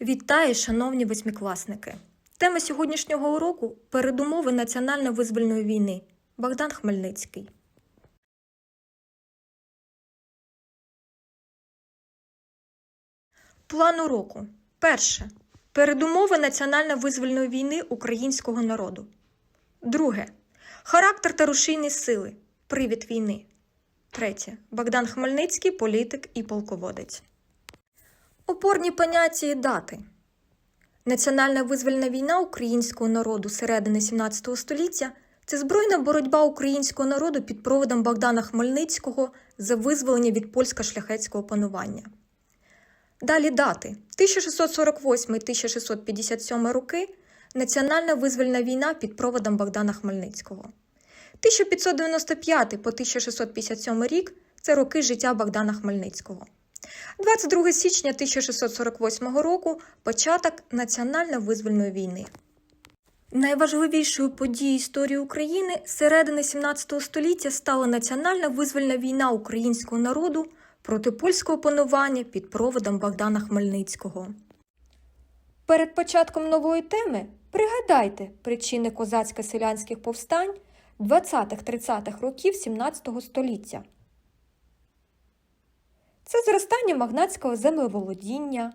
Вітаю, шановні восьмикласники! Тема сьогоднішнього уроку передумови національно-визвольної війни. Богдан Хмельницький. План уроку. Перше. Передумови національно-визвольної війни українського народу. Друге. Характер та рушійні сили. Привід війни. Третє. Богдан Хмельницький, політик і полководець. Опорні поняття і дати. Національна визвольна війна українського народу середини 17 століття це збройна боротьба українського народу під проводом Богдана Хмельницького за визволення від польсько-шляхетського панування. Далі дати 1648-1657 роки Національна визвольна війна під проводом Богдана Хмельницького. 1595 по 1657 рік це роки життя Богдана Хмельницького. 22 січня 1648 року початок національно-визвольної війни. Найважливішою подією історії України середини 17 століття стала національна визвольна війна українського народу проти польського панування під проводом Богдана Хмельницького. Перед початком нової теми пригадайте причини козацько-селянських повстань 20-30-х років 17 століття. Це зростання магнатського землеволодіння,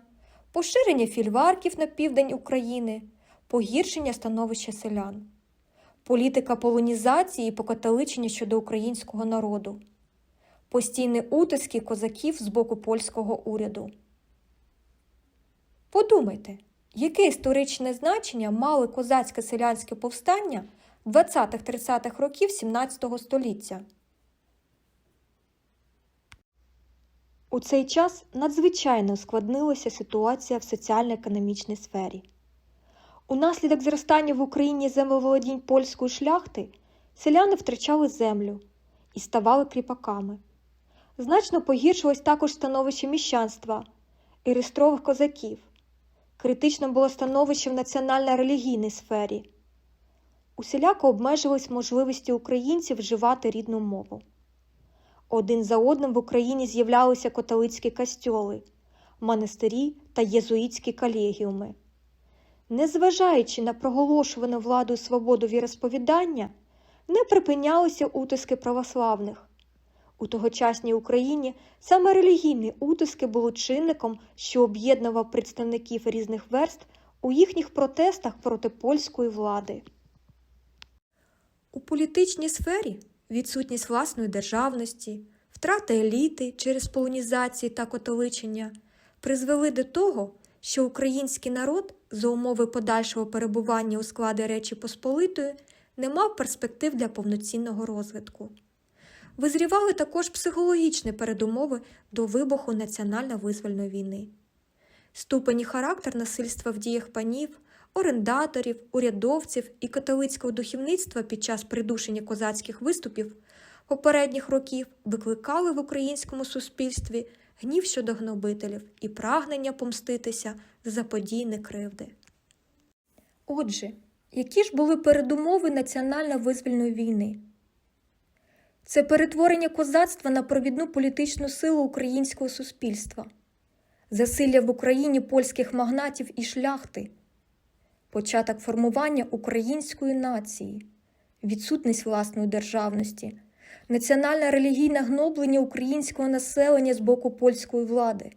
поширення фільварків на південь України, погіршення становища селян, політика полонізації і покатоличення щодо українського народу, постійні утиски козаків з боку польського уряду. Подумайте, яке історичне значення мали козацьке селянське повстання 20-30-х років 17 століття? У цей час надзвичайно ускладнилася ситуація в соціально-економічній сфері. Унаслідок зростання в Україні землеволодінь польської шляхти селяни втрачали землю і ставали кріпаками. Значно погіршилось також становище міщанства і реєстрових козаків. Критичним було становище в національно-релігійній сфері. Усіляко обмежувались можливості українців вживати рідну мову. Один за одним в Україні з'являлися католицькі костьоли, монастирі та єзуїтські колегіуми. Незважаючи на проголошувану владою свободу віросповідання, не припинялися утиски православних. У тогочасній Україні саме релігійні утиски були чинником, що об'єднував представників різних верств у їхніх протестах проти польської влади. У політичній сфері відсутність власної державності, втрата еліти через полонізації та католичення призвели до того, що український народ за умови подальшого перебування у складі Речі Посполитої не мав перспектив для повноцінного розвитку. Визрівали також психологічні передумови до вибуху національно-визвольної війни. Ступень і характер насильства в діях панів, орендаторів, урядовців і католицького духовництва під час придушення козацьких виступів попередніх років викликали в українському суспільстві гнів щодо гнобителів і прагнення помститися за заподійні кривди. Отже, які ж були передумови національно-визвольної війни? Це перетворення козацтва на провідну політичну силу українського суспільства, засилля в Україні польських магнатів і шляхти, початок формування української нації, відсутність власної державності, національне релігійне гноблення українського населення з боку польської влади,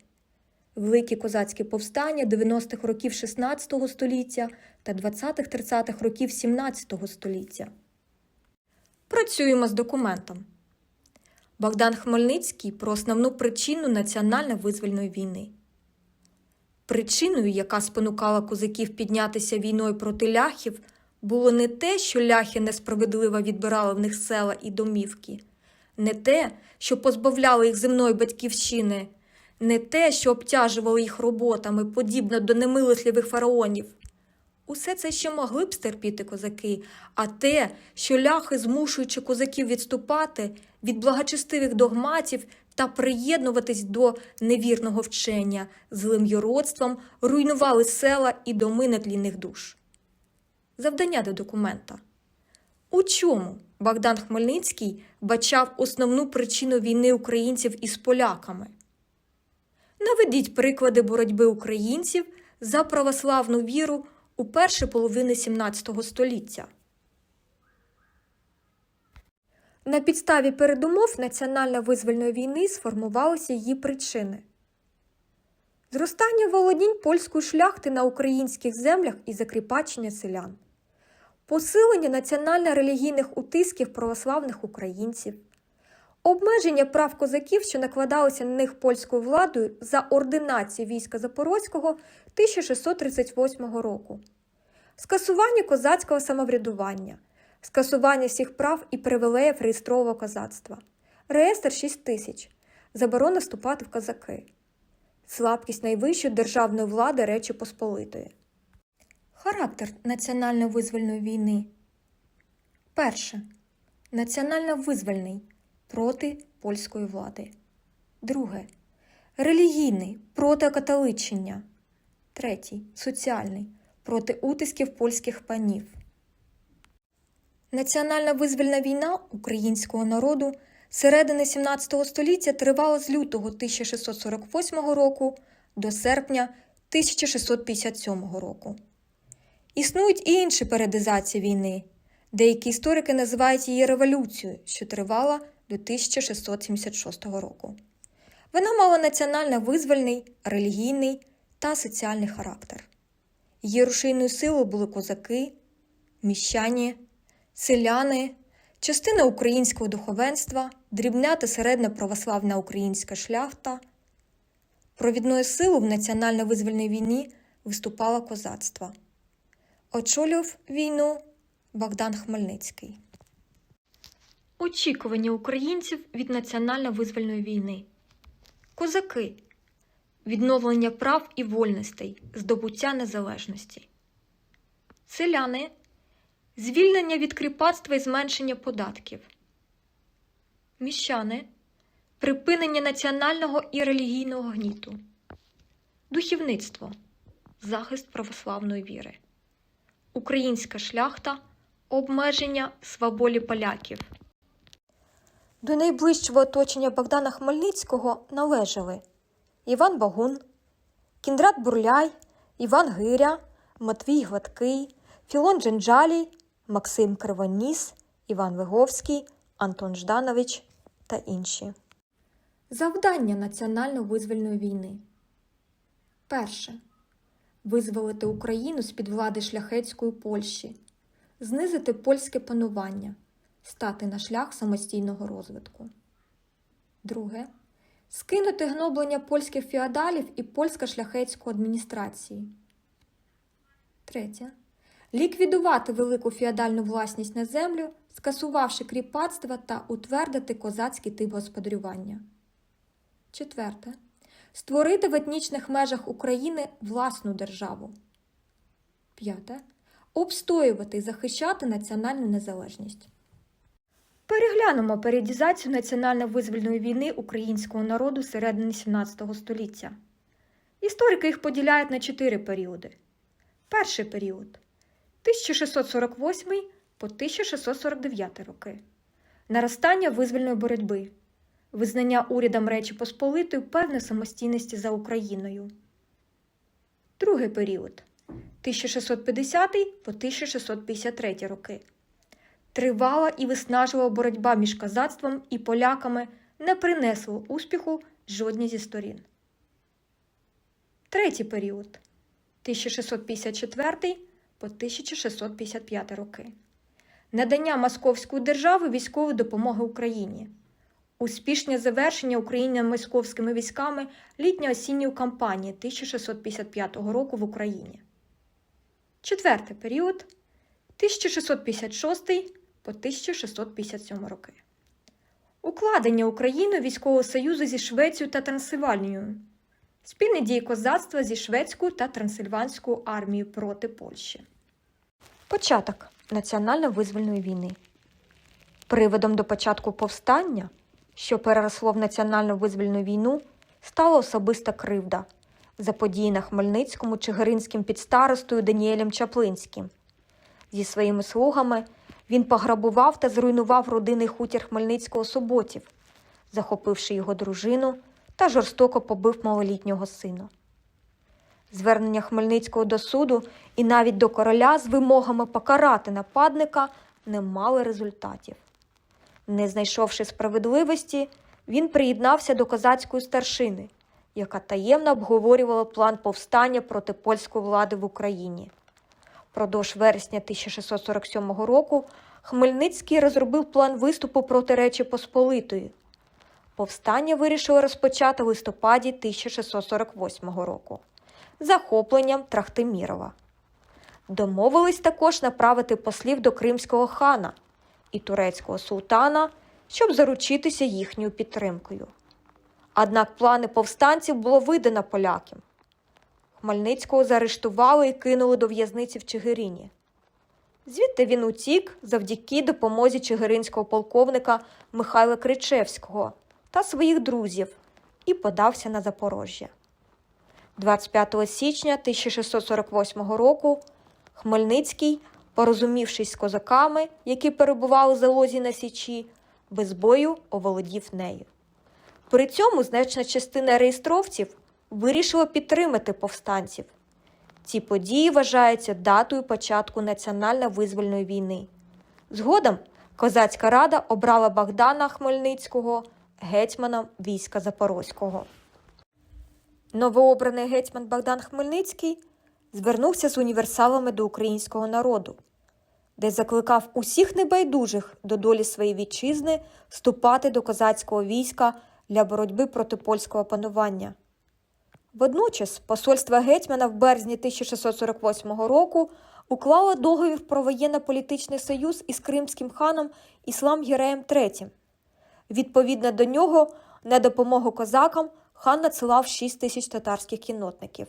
великі козацькі повстання 90-х років XVI століття та 20-30-х років XVII століття. Працюємо з документом. Богдан Хмельницький про основну причину національно-визвольної війни. Причиною, яка спонукала козаків піднятися війною проти ляхів, було не те, що ляхи несправедливо відбирали в них села і домівки, не те, що позбавляли їх земної батьківщини, не те, що обтяжували їх роботами, подібно до немилосливих фараонів. Усе це ще могли б стерпіти козаки, а те, що ляхи, змушуючи козаків відступати від благочестивих догматів та приєднуватись до невірного вчення, злим юродством, руйнували села і доми нетлінних душ. Завдання до документа. У чому Богдан Хмельницький бачав основну причину війни українців із поляками? Наведіть приклади боротьби українців за православну віру у перші половини XVII століття. На підставі передумов національно-визвольної війни сформувалися її причини. Зростання володінь польської шляхти на українських землях і закріпачення селян, посилення національно-релігійних утисків православних українців, обмеження прав козаків, що накладалися на них польською владою за ординації війська Запорозького 1638 року, скасування козацького самоврядування, скасування всіх прав і привілеїв реєстрового козацтва, реєстр 6 тисяч, заборона вступати в козаки, слабкість найвищої державної влади Речі Посполитої. Характер національно-визвольної війни. Перше. Національно-визвольний проти польської влади. Друге. Релігійний проти католичення. Третій. Соціальний проти утисків польських панів. Національно-визвольна війна українського народу середини 17 століття тривала з лютого 1648 року до серпня 1657 року. Існують і інші періодизації війни. Деякі історики називають її революцією, що тривала до 1676 року. Вона мала національно-визвольний, релігійний та соціальний характер. Її рушійною силою були козаки, міщані, селяни, частина українського духовенства, дрібна та середня православна українська шляхта. Провідною силою в національно-визвольній війні виступало козацтво. Очолював війну Богдан Хмельницький. Очікування українців від національно-визвольної війни. Козаки. Відновлення прав і вольностей, здобуття незалежності. Селяни. Звільнення від кріпацтва і зменшення податків. Міщани. Припинення національного і релігійного гніту. Духівництво. Захист православної віри. Українська шляхта. Обмеження сваволі поляків. До найближчого оточення Богдана Хмельницького належали Іван Багун, Кіндрат Бурляй, Іван Гиря, Матвій Гладкий, Філон Дженджалій, Максим Кривоніс, Іван Виговський, Антон Жданович та інші. Завдання національно-визвольної війни. Перше. Визволити Україну з-під влади шляхетської Польщі, знизити польське панування, стати на шлях самостійного розвитку. Друге. Скинути гноблення польських феодалів і польсько-шляхетську адміністрації. Третє. Ліквідувати велику феодальну власність на землю, скасувавши кріпацтва та утвердити козацький тип господарювання. Четверте. Створити в етнічних межах України власну державу. П'яте. Обстоювати і захищати національну незалежність. Переглянемо періодізацію національно-визвольної війни українського народу середини XVII століття. Історики їх поділяють на чотири періоди. Перший період 1648 по 1649 роки. Наростання визвольної боротьби, визнання урядом Речі Посполитої певної самостійності за Україною. Другий період 1650 по 1653 роки. Тривала і виснажлива боротьба між козацтвом і поляками не принесла успіху жодній зі сторін. Третій період 1654 по 1655 роки. Надання Московської держави військової допомоги Україні. Успішне завершення Україно-московськими військами літньо-осінньої кампанії 1655 року в Україні. Четвертий період 1656 по 1657 роки. Укладення Україною військового союзу зі Швецією та Трансильванією. Спільні дії козацтва зі шведською та трансильванською армією проти Польщі. Початок національно-визвольної війни. Приводом до початку повстання, що переросло в національно-визвольну війну, стала особиста кривда, заподіяна Хмельницькому Чигиринським підстаростою Даніелем Чаплинським. Зі своїми слугами він пограбував та зруйнував родинний хутір Хмельницького Суботів, захопивши його дружину та жорстоко побив малолітнього сина. Звернення Хмельницького до суду і навіть до короля з вимогами покарати нападника не мали результатів. Не знайшовши справедливості, він приєднався до козацької старшини, яка таємно обговорювала план повстання проти польської влади в Україні. Продовж вересня 1647 року Хмельницький розробив план виступу проти Речі Посполитої. Повстання вирішили розпочати в листопаді 1648 року захопленням Трахтимірова. Домовились також направити послів до кримського хана і турецького султана, щоб заручитися їхньою підтримкою. Однак плани повстанців було видано полякам. Хмельницького заарештували і кинули до в'язниці в Чигирині. Звідти він утік завдяки допомозі чигиринського полковника Михайла Кричевського та своїх друзів і подався на Запорожжя. 25 січня 1648 року Хмельницький, порозумівшись з козаками, які перебували в залозі на Січі, без бою оволодів нею. При цьому значна частина реєстровців вирішила підтримати повстанців. Ці події вважаються датою початку національно-визвольної війни. Згодом козацька рада обрала Богдана Хмельницького гетьманом війська Запорозького. Новообраний гетьман Богдан Хмельницький звернувся з універсалами до українського народу, де закликав усіх небайдужих до долі своєї вітчизни вступати до козацького війська для боротьби проти польського панування. Водночас посольство гетьмана в березні 1648 року уклало договір про воєнно-політичний союз із кримським ханом Іслам Гіреєм III. Відповідно до нього, на допомогу козакам хан надсилав 6 тисяч татарських кіннотників.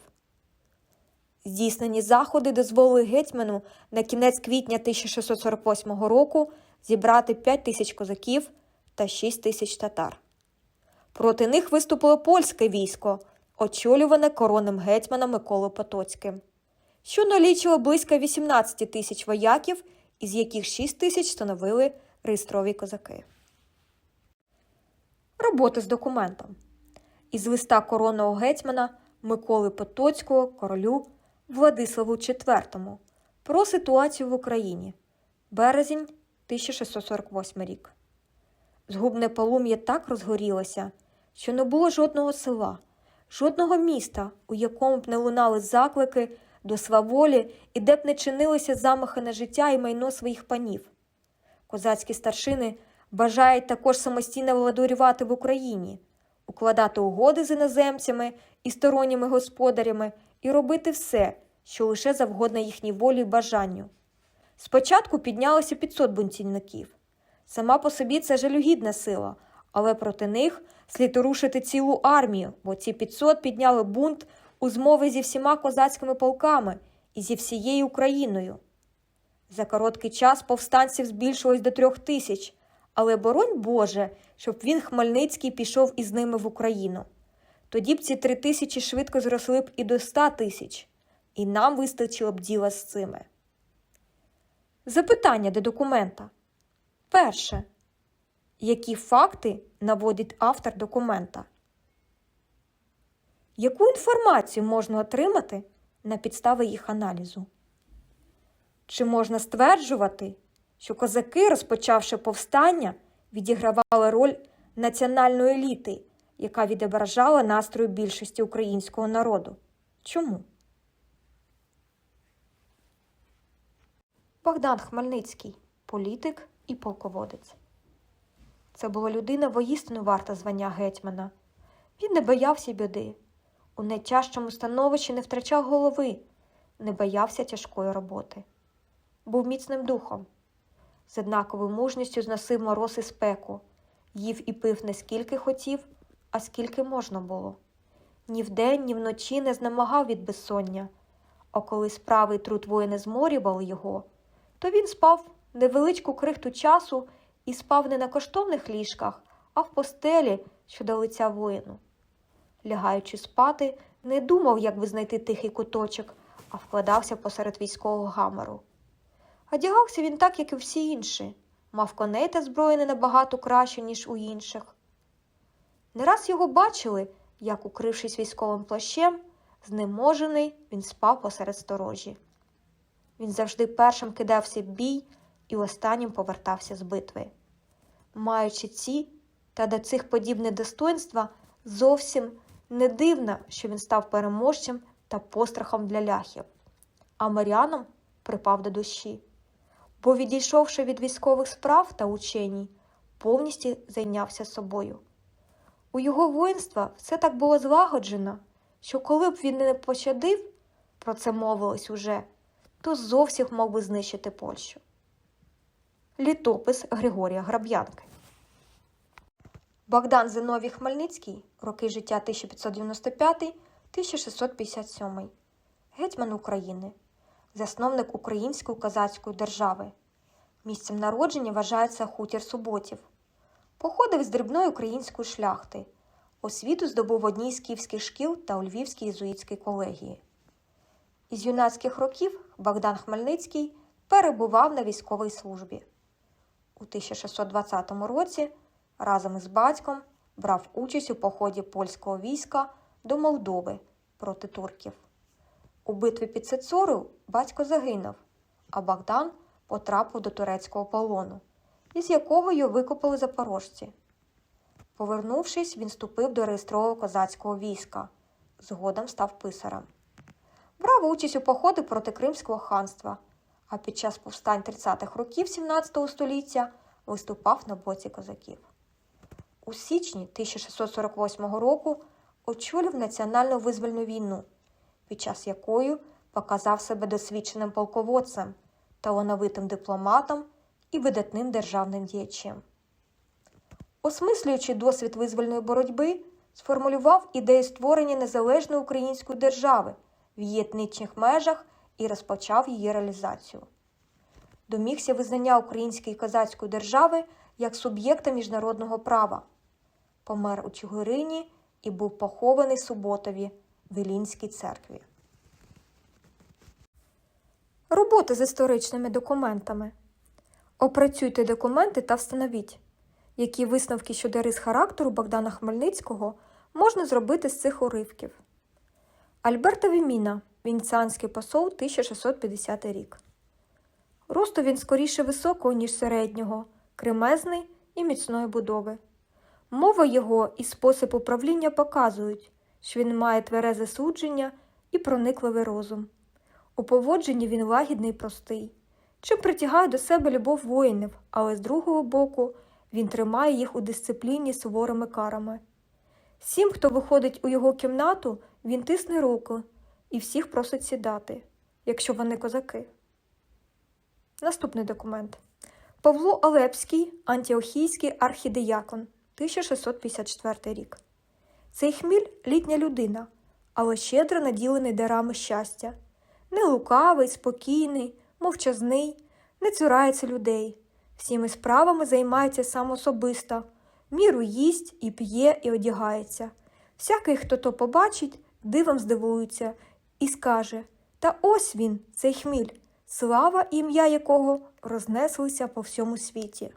Здійснені заходи дозволили гетьману на кінець квітня 1648 року зібрати 5 тисяч козаків та 6 тисяч татар. Проти них виступило польське військо, очолюване коронним гетьманом Миколою Потоцьким, що налічило близько 18 тисяч вояків, із яких 6 тисяч становили реєстрові козаки. Роботи з документом. Із листа коронного гетьмана Миколи Потоцького королю Владиславу IV про ситуацію в Україні. Березень 1648 рік. Згубне полум'я так розгорілося, що не було жодного села, жодного міста, у якому б не лунали заклики до сваволі і де б не чинилися замахи на життя і майно своїх панів. Козацькі старшини бажають також самостійно владарювати в Україні, укладати угоди з іноземцями і сторонніми господарями і робити все, що лише завгодно їхній волі й бажанню. Спочатку піднялося 500 бунтівників. Сама по собі це жалюгідна сила, але проти них слід рушити цілу армію, бо ці 500 підняли бунт у змови зі всіма козацькими полками і зі всією Україною. За короткий час повстанців збільшилось до трьох тисяч, але боронь Боже, щоб він Хмельницький пішов із ними в Україну. Тоді б ці три тисячі швидко зросли б і до ста тисяч, і нам вистачило б діла з цими. Запитання до документа. Перше. Які факти наводить автор документа? Яку інформацію можна отримати на підставі їх аналізу? Чи можна стверджувати, що козаки, розпочавши повстання, відігравали роль національної еліти, яка відображала настрої більшості українського народу? Чому? Богдан Хмельницький політик і полководець. Це була людина воїстину варта звання гетьмана. Він не боявся біди, у найтяжчому становищі не втрачав голови, не боявся тяжкої роботи. Був міцним духом, з однаковою мужністю зносив мороз і спеку, їв і пив не скільки хотів, а скільки можна було. Ні вдень, ні вночі не знемагав від безсоння, а коли справи й труд воїни зморювали його, то він спав невеличку крихту часу і спав не на коштовних ліжках, а в постелі, що до лиця воїну. Лягаючи спати, не думав, як би знайти тихий куточок, а вкладався посеред військового гамору. Одягався він так, як і всі інші, мав коней та зброї не набагато краще, ніж у інших. Не раз його бачили, як, укрившись військовим плащем, Знеможений, він спав посеред сторожі. Він завжди першим кидався в бій і останнім повертався з битви. Маючи ці та до цих подібне достоинства, зовсім не дивно, що він став переможцем та пострахом для ляхів, а Маріаном припав до душі, бо, відійшовши від військових справ та ученій, повністю зайнявся собою. У його воїнства все так було злагоджено, що коли б він не пощадив, про це мовилось уже, то зовсім мог би знищити Польщу. Літопис Григорія Граб'янки Богдан Зиновій Хмельницький, роки життя 1595-1657, гетьман України, засновник Української козацької держави. Місцем народження вважається хутір Суботів. Походив з дрібної української шляхти. Освіту здобув в одній з київських шкіл та у Львівській єзуїтській колегії. Із юнацьких років Богдан Хмельницький перебував на військовій службі. У 1620 році разом із батьком брав участь у поході польського війська до Молдови проти турків. У битві під Сецорою батько загинув, а Богдан потрапив до турецького полону, із якого його викопали запорожці. Повернувшись, він вступив до реєстрового козацького війська, згодом став писарем. Брав участь у походи проти Кримського ханства, а під час повстань 30-х років 17 століття виступав на боці козаків. У січні 1648 року очолив національну визвольну війну, під час якої показав себе досвідченим полководцем, талановитим дипломатом і видатним державним діячем. Осмислюючи досвід визвольної боротьби, сформулював ідею створення незалежної української держави в її етнічних межах і розпочав її реалізацію. Домігся визнання української козацької держави як суб'єкта міжнародного права, помер у Чигирині і був похований Суботові в Ілінській церкві. Робота з історичними документами. Опрацюйте документи та встановіть, які висновки щодо рис характеру Богдана Хмельницького можна зробити з цих уривків. Альберто Віміна, венеціанський посол 1650 рік. Росту він скоріше високого, ніж середнього, кремезний і міцної будови. Мова його і спосіб управління показують, що він має тверезе судження і проникливий розум. У поводженні він лагідний і простий, чим притягає до себе любов воїнів, але з другого боку він тримає їх у дисципліні суворими карами. Всім, хто виходить у його кімнату, він тисне руку і всіх просить сідати, якщо вони козаки. Наступний документ. Павло Олепський, антіохійський архідеякон, 1654 рік. Цей хміль літня людина, але щедро наділений дарами щастя. Не лукавий, спокійний, мовчазний, не цурається людей. Всіми справами займається сам особисто, міру їсть і п'є, і одягається. Всякий, хто то побачить, дивом здивується і скаже Та ось він, цей хміль, слава ім'я якого рознеслися по всьому світі.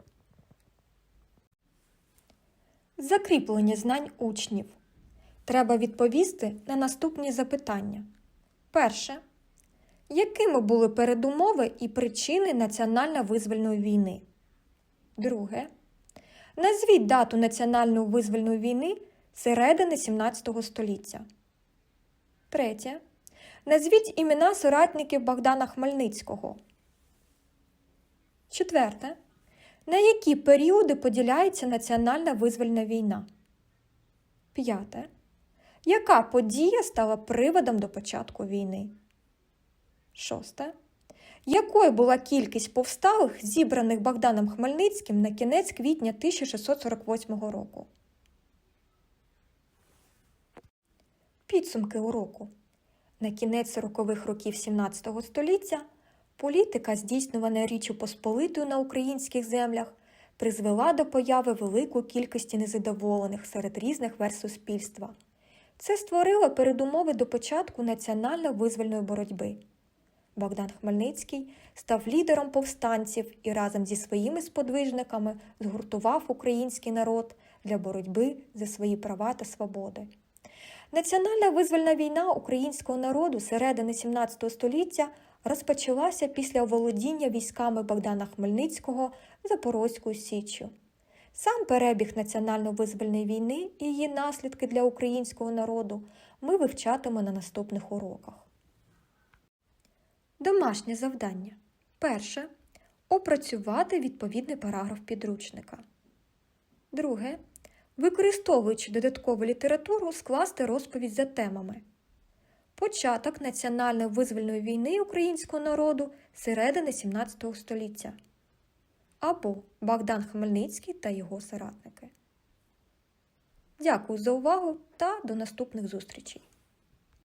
Закріплення знань учнів. Треба відповісти на наступні запитання. Перше. Якими були передумови і причини національно-визвольної війни? Друге. Назвіть дату національної визвольної війни середини 17 століття. Третє. Назвіть імена соратників Богдана Хмельницького. Четверте. На які періоди поділяється національна визвольна війна? П'яте. Яка подія стала приводом до початку війни? Шосте. Якою була кількість повсталих, зібраних Богданом Хмельницьким на кінець квітня 1648 року? Підсумки уроку. На кінець 40-х років 17 століття політика, здійснювана Річчю Посполитою на українських землях, призвела до появи великої кількості незадоволених серед різних верст суспільства. Це створило передумови до початку національно-визвольної боротьби. Богдан Хмельницький став лідером повстанців і разом зі своїми сподвижниками згуртував український народ для боротьби за свої права та свободи. Національна визвольна війна українського народу середини 17 століття розпочалася після оволодіння військами Богдана Хмельницького Запорозькою Січчю. Сам перебіг національно-визвольної війни і її наслідки для українського народу ми вивчатимемо на наступних уроках. Домашнє завдання. Перше. Опрацювати відповідний параграф підручника. Друге. Використовуючи додаткову літературу, скласти розповідь за темами. Початок національної визвольної війни українського народу середини 17 століття. Або Богдан Хмельницький та його соратники. Дякую за увагу та до наступних зустрічей!